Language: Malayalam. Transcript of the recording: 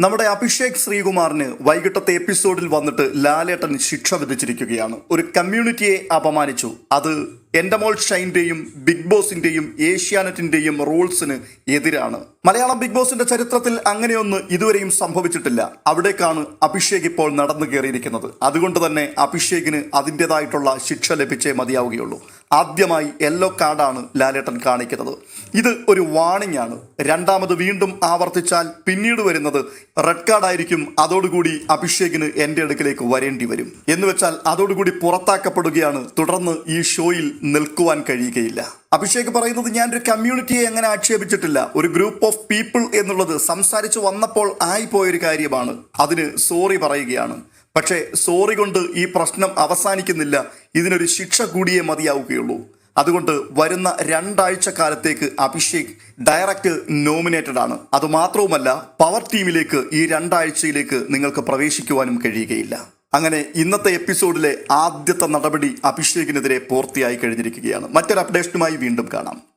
നമ്മുടെ അഭിഷേക് ശ്രീകുമാറിന് വൈകിട്ടത്തെ എപ്പിസോഡിൽ വന്നിട്ട് ലാലേട്ടൻ ശിക്ഷ വിധിച്ചിരിക്കുകയാണ്. ഒരു കമ്മ്യൂണിറ്റിയെ അപമാനിച്ചു. അത് എന്റെ മോൾ ഷൈന്റെയും ബിഗ് ബോസിന്റെയും ഏഷ്യാനെറ്റിന്റെയും റൂൾസിന് എതിരാണ്. മലയാളം ബിഗ് ബോസിന്റെ ചരിത്രത്തിൽ അങ്ങനെയൊന്നും ഇതുവരെയും സംഭവിച്ചിട്ടില്ല. അവിടേക്കാണ് അഭിഷേക് ഇപ്പോൾ നടന്നു കയറിയിരിക്കുന്നത്. അതുകൊണ്ട് തന്നെ അഭിഷേകിന് അതിന്റെതായിട്ടുള്ള ശിക്ഷ ലഭിച്ചേ മതിയാവുകയുള്ളൂ. ആദ്യമായി യെല്ലോ കാർഡാണ് ലാലേട്ടൻ കാണിക്കുന്നത്. ഇത് ഒരു വാണിംഗ് ആണ്. രണ്ടാമത് വീണ്ടും ആവർത്തിച്ചാൽ പിന്നീട് വരുന്നത് റെഡ് കാർഡായിരിക്കും അതോടുകൂടി അഭിഷേകിന് എന്റെ അടുക്കിലേക്ക് വരേണ്ടി വരും. എന്ന് വെച്ചാൽ അതോടുകൂടി പുറത്താക്കപ്പെടുകയാണ്. തുടർന്ന് ഈ ഷോയിൽ നിൽക്കുവാൻ കഴിയുകയില്ല. അഭിഷേക് പറയുന്നത് ഞാൻ ഒരു കമ്മ്യൂണിറ്റിയെ എങ്ങനെ ആക്ഷേപിച്ചിട്ടില്ല? ഒരു ഗ്രൂപ്പ് ഓഫ് പീപ്പിൾ എന്നുള്ളത് സംസാരിച്ചു വന്നപ്പോൾ ആയിപ്പോയൊരു കാര്യമാണ്. അതിന് സോറി പറയുകയാണ്. പക്ഷേ സോറി കൊണ്ട് ഈ പ്രശ്നം അവസാനിക്കുന്നില്ല. ഇതിനൊരു ശിക്ഷ കൂടിയേ മതിയാവുകയുള്ളൂ. അതുകൊണ്ട് വരുന്ന രണ്ടാഴ്ച കാലത്തേക്ക് അഭിഷേക് ഡയറക്റ്റ് നോമിനേറ്റഡ് ആണ്. അതുമാത്രവുമല്ല പവർ ടീമിലേക്ക് ഈ രണ്ടാഴ്ചയിലേക്ക് നിങ്ങൾക്ക് പ്രവേശിക്കുവാനും കഴിയുകയില്ല. അങ്ങനെ ഇന്നത്തെ എപ്പിസോഡിലെ ആദ്യത്തെ നടപടി അഭിഷേകിനെതിരെ പൂർത്തിയായി കഴിഞ്ഞിരിക്കുകയാണ്. മറ്റൊരു അപ്ഡേഷനുമായി വീണ്ടും കാണാം.